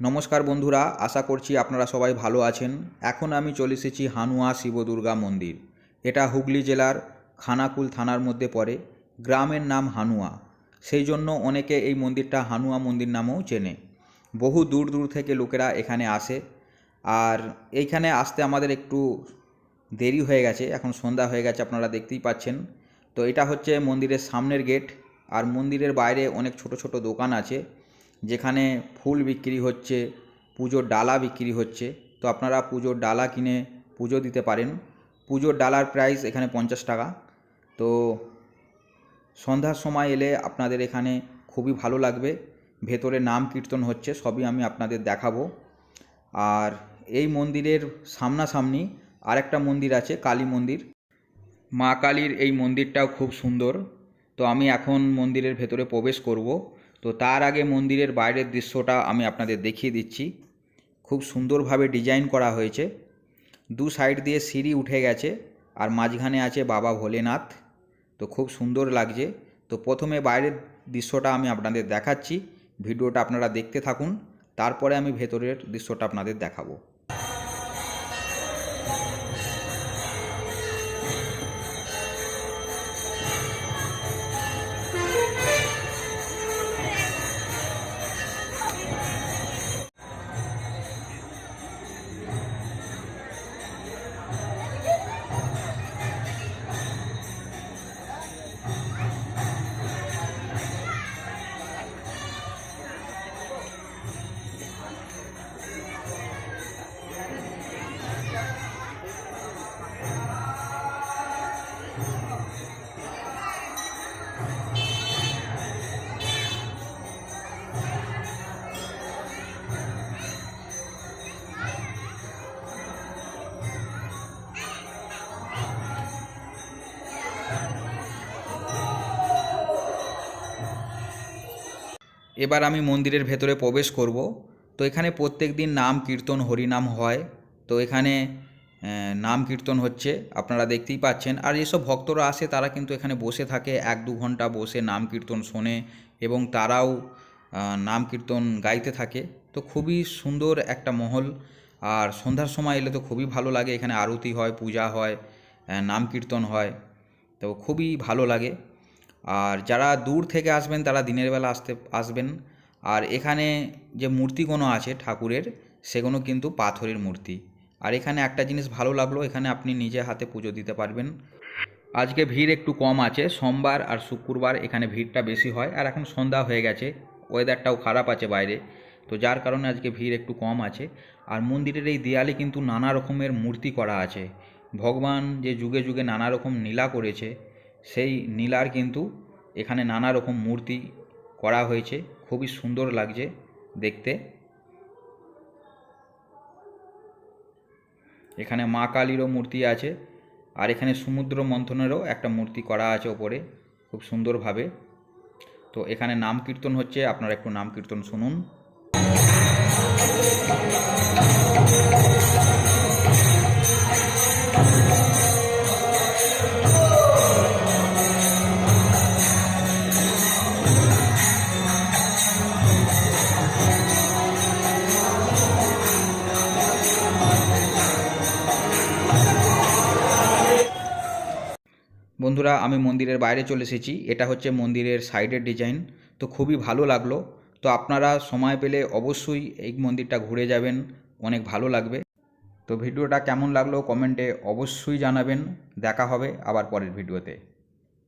নমস্কার বন্ধুরা, আশা করছি আপনারা সবাই ভালো আছেন। এখন আমি চলে এসেছি হানুয়া শিব দুর্গা মন্দির। এটা হুগলি জেলার খানাকুল থানার মধ্যে পড়ে, গ্রামের নাম হানুয়া। সেই জন্য অনেকে এই মন্দিরটা হানুয়া মন্দির নামেও চেনে। বহু দূর দূর থেকে লোকেরা এখানে আসে। আর এইখানে আসতে আমাদের একটু দেরি হয়ে গেছে, এখন সন্ধ্যা হয়ে গেছে, আপনারা দেখতেই পাচ্ছেন। তো এটা হচ্ছে মন্দিরের সামনের গেট। আর মন্দিরের বাইরে অনেক ছোট ছোট দোকান আছে। যেখানে ফুল বিক্রি হচ্ছে, পুজোর ডালা বিক্রি হচ্ছে, তো আপনারা পুজোর ডালা কিনে পুজো দিতে পারেন। পুজোর ডালার প্রাইস এখানে পঞ্চাশ টাকা। তো সন্ধ্যার সময় এলে আপনাদের এখানে খুবই ভালো লাগবে। ভেতরে নাম কীর্তন হচ্ছে, সবই আমি আপনাদের দেখাবো। আর এই মন্দিরের সামনাসামনি আরেকটা মন্দির আছে, কালী মন্দির। মা কালীর এই মন্দিরটাও খুব সুন্দর। তো আমি এখন মন্দিরের ভেতরে প্রবেশ করব। তো তার আগে মন্দিরের বাইরের দৃশ্যটা আমি আপনাদের দেখিয়ে দিচ্ছি। খুব সুন্দরভাবে ডিজাইন করা হয়েছে। দু সাইড দিয়ে সিঁড়ি উঠে গেছে আর মাঝখানে আছে বাবা ভোলেনাথ। তো খুব সুন্দর লাগছে। তো প্রথমে বাইরের দৃশ্যটা আমি আপনাদের দেখাচ্ছি। ভিডিওটা আপনারা দেখতে থাকুন। তারপরে আমি ভেতরের দৃশ্যটা আপনাদের দেখাবো। এবার আমি মন্দিরের ভেতরে প্রবেশ করব। তো এখানে প্রত্যেক দিন নাম কীর্তন হরিনাম হয়। তো এখানে নাম কীর্তন হচ্ছে, আপনারা দেখতেই পাচ্ছেন। আর যেসব ভক্তরা আসে, তারা কিন্তু এখানে বসে থাকে, এক দু ঘণ্টা বসে নাম কীর্তন শোনে এবং তারাও নাম কীর্তন গাইতে থাকে। তো খুবই সুন্দর একটা মহল। আর সন্ধ্যার সময় এলে তো খুবই ভালো লাগে, এখানে আরতি হয়, পূজা হয় নাম কীর্তন হয়। তো খুবই ভালো লাগে। আর যারা দূর থেকে আসবেন তারা দিনের বেলা আসতে, আসবেন। আর এখানে যে মূর্তিগুলো আছে ঠাকুরের সেগুলো কিন্তু পাথরের মূর্তি। আর এখানে একটা জিনিস ভালো লাগল, এখানে আপনি নিজে হাতে পুজো দিতে পারবেন। আজকে ভিড় একটু কম আছে, সোমবার আর শুক্রবার এখানে ভিড়টা বেশি হয়। আর এখন সন্ধ্যা হয়ে গেছে ওয়েদারটাও খারাপ আছে বাইরে। তো যার কারণে আজকে ভিড় একটু কম আছে। আর মন্দিরের এই দেয়ালে কিন্তু নানা রকমের মূর্তি করা আছে। ভগবান যে যুগে যুগে নানা রকম নীলা করেছে সেই নীলার কিন্তু এখানে নানা রকম মূর্তি করা হয়েছে। খুবই সুন্দর লাগছে দেখতে। এখানে মা কালীরও মূর্তি আছে আর এখানে সমুদ্র মন্থনেরও একটা মূর্তি করা আছে ওপরে খুব সুন্দরভাবে। তো এখানে নাম কীর্তন হচ্ছে, আপনারা একটু নাম কীর্তন শুনুন। বন্ধুরা, আমি মন্দিরের বাইরে চলে এসেছি। এটা হচ্ছে মন্দিরের সাইডের ডিজাইন তো খুবই ভালো লাগল। তো আপনারা সময় পেলে অবশ্যই এই মন্দিরটা ঘুরে যাবেন। অনেক ভালো লাগবে। তো ভিডিওটা কেমন লাগল কমেন্টে অবশ্যই জানাবেন। দেখা হবে আবার পরের ভিডিওতে।